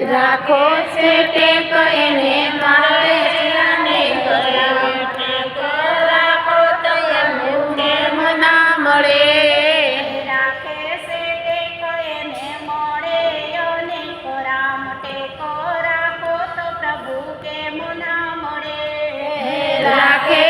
રાખો છે ટેક એને મારે અને રાખો તો એમને મના મળે. રાખે છે ટેક મળે અને રામ ટેકો રાખો તો પ્રભુ કે મળે. રાખે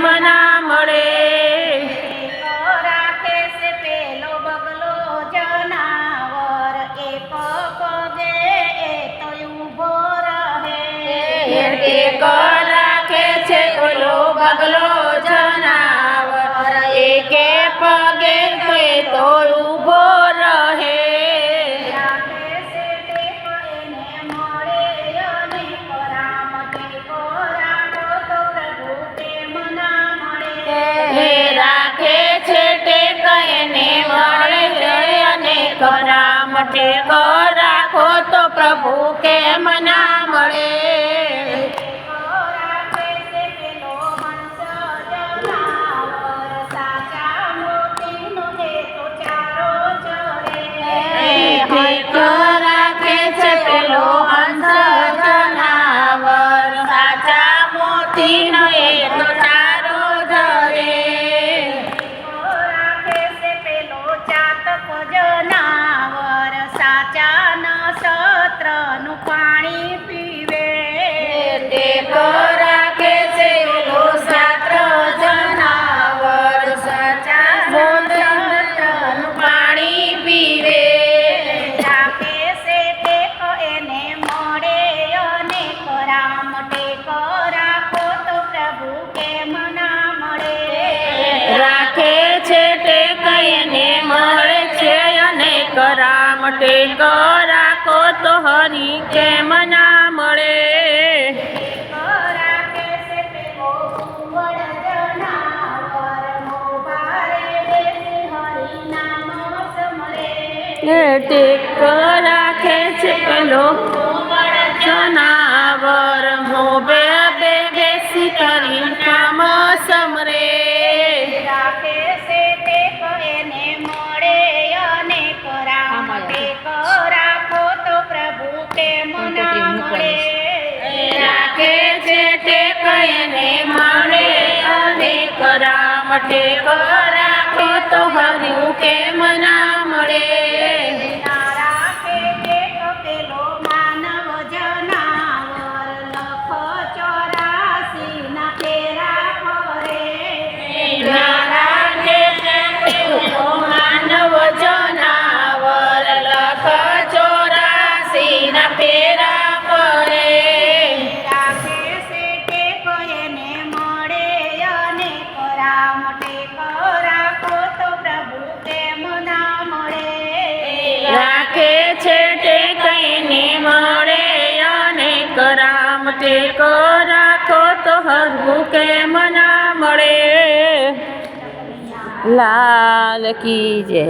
પગલો જનાવર એકે પગે તે તો ઊભો રહે. રાખે છે તે કયને મળે અને કરામટે રાખો તો પ્રભુ કે મના latino, eh. મટે કરાકો તો હરી કેમ ના મળે ટેક રાખે છે પેલો જનાવર મોબે મટે કરા તો હર્યું કેમ ના મળે? હરવું કેમ ના મળે? લાલ કી જય.